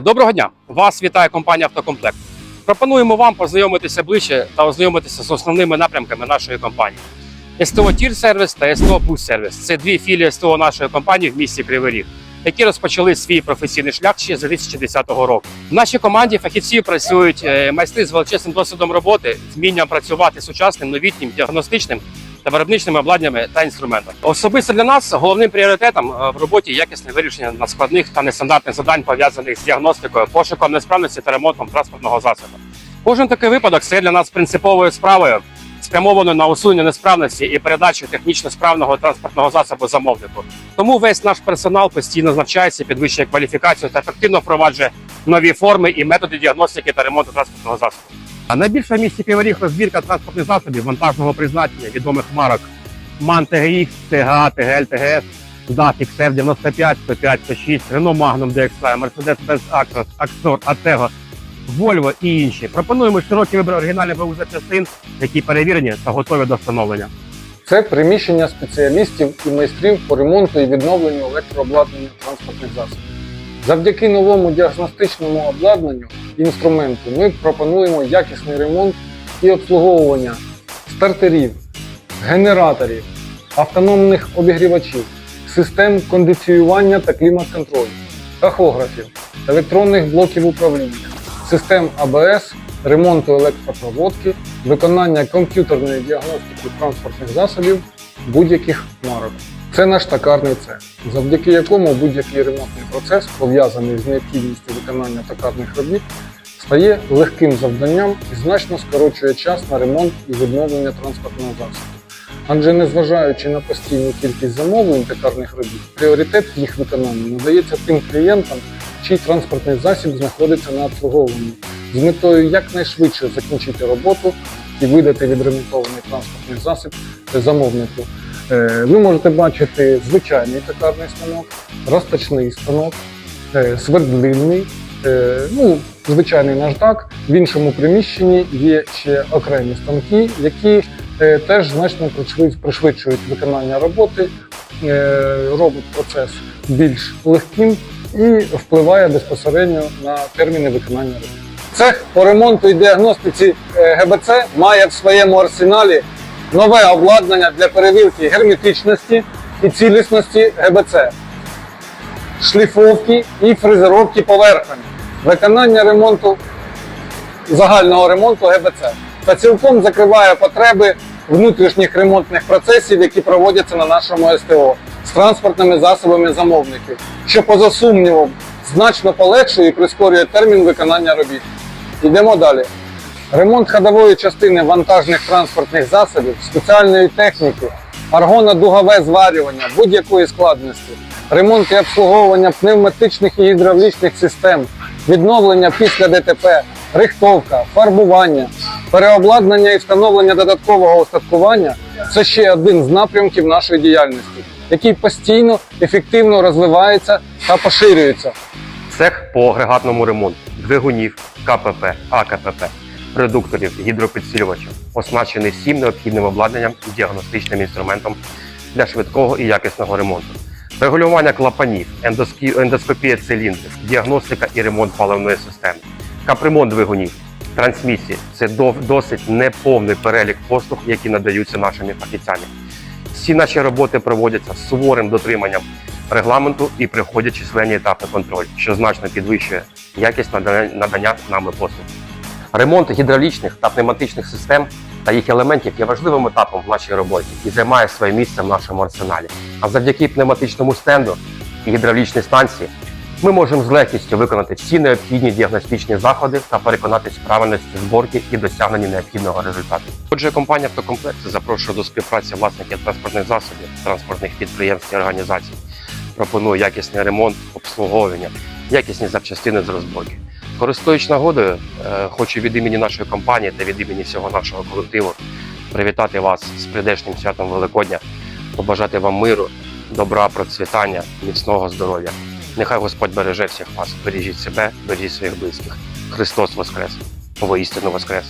Доброго дня! Вас вітає компанія Автокомплект. Пропонуємо вам познайомитися ближче та ознайомитися з основними напрямками нашої компанії. СТО Тір сервіс та СТО Пусть сервіс це дві філії СТО нашої компанії в місті Кривий Ріг, які розпочали свій професійний шлях ще з 2010 року. В нашій команді фахівці працюють е, майстри з величезним досвідом роботи, вмінням працювати сучасним, новітнім, діагностичним та виробничними обладнаннями та інструментами. Особисто для нас головним пріоритетом е, в роботі якісне вирішення надскладних та нестандартних завдань пов'язаних з діагностикою, пошуком несправності та ремонтом транспортного засобу. Кожен такий випадок це для нас принциповою справою, спрямованою на усунення несправності і передачу технічно справного транспортного засобу замовнику. Тому весь наш персонал постійно навчається, підвищує кваліфікацію та ефективно впроваджує нові форми і методи діагностики та ремонту транспортного засобу. А найбільша в місті Кривий Ріг розбірка транспортних засобів вантажного призначення відомих марок MAN TGX, TGA, TGL, TGS, DAF, XF 95, 105, 106, Renault Magnum DXI, Mercedes-Benz Actros, Axor, Atego, Volvo і інші. Пропонуємо широкий вибір оригінальних БУ запчастин, які перевірені та готові до встановлення. Це приміщення спеціалістів і майстрів по ремонту і відновленню електрообладнання транспортних засобів. Завдяки новому діагностичному обладнанню і інструменту ми пропонуємо якісний ремонт і обслуговування стартерів, генераторів, автономних обігрівачів, систем кондиціювання та клімат-контролю, тахографів, електронних блоків управління, систем АБС, ремонту електропроводки, виконання комп'ютерної діагностики транспортних засобів будь-яких марок. Це наш токарний цех, завдяки якому будь-який ремонтний процес, пов'язаний з необхідністю виконання токарних робіт, стає легким завданням і значно скорочує час на ремонт і відновлення транспортного засобу. Адже незважаючи на постійну кількість замовлень токарних робіт, пріоритет їх виконанні надається тим клієнтам, чий транспортний засіб знаходиться на обслуговуванні, з метою якнайшвидше закінчити роботу і видати відремонтований транспортний засіб замовнику. Е, Ви можете бачити звичайний токарний станок, розточний станок, е, свердлильний, е, ну, звичайний наждак. В іншому приміщенні є ще окремі станки, які теж значно пришвидшують виконання роботи, робить процес більш легким і впливає безпосередньо на терміни виконання робіт. Цех по ремонту і діагностиці ГБЦ має в своєму арсеналі нове обладнання для перевірки герметичності і цілісності ГБЦ, шліфовки і фрезеровки поверхонь, виконання ремонту загального ремонту ГБЦ та цілком закриває потреби внутрішніх ремонтних процесів, які проводяться на нашому СТО з транспортними засобами замовників, що поза сумнівом значно полегшує і прискорює термін виконання робіт. Йдемо далі. Ремонт ходової частини вантажних транспортних засобів, спеціальної техніки, аргонно-дугове зварювання будь-якої складності, ремонт і обслуговування пневматичних і гідравлічних систем, відновлення після ДТП, рихтовка, фарбування, переобладнання і встановлення додаткового устаткування це ще один з напрямків нашої діяльності, який постійно ефективно розвивається та поширюється. Цех по агрегатному ремонту двигунів, КПП, АКПП, редукторів, гідропідсилювачів, оснащений всім необхідним обладнанням і діагностичним інструментом для швидкого і якісного ремонту. Регулювання клапанів, ендоскопія циліндрів, діагностика і ремонт паливної системи, капремонт двигунів, трансмісії це досить неповний перелік послуг, які надаються нашими фахівцями. Всі наші роботи проводяться з суворим дотриманням регламенту і приходять численні етапи контролю, що значно підвищує якість надання нами послуг. Ремонт гідравлічних та пневматичних систем та їх елементів є важливим етапом в нашій роботі і займає своє місце в нашому арсеналі. А завдяки пневматичному стенду і гідравлічній станції ми можемо з легкістю виконати всі необхідні діагностичні заходи та переконатись в правильності зборки і досягненні необхідного результату. Отже, компанія «Автокомплект» запрошує до співпраці власників транспортних засобів, транспортних підприємств і організацій. Пропонує якісний ремонт, обслуговування, якісні запчастини з розборки. Користуючись нагодою, е, хочу від імені нашої компанії та від імені всього нашого колективу привітати вас з прийдешнім святом Великодня, побажати вам миру, добра, процвітання, міцного здоров'я. Нехай Господь береже всіх вас. Бережіть себе, бережіть своїх близьких. Христос Воскрес! Воістину Воскрес!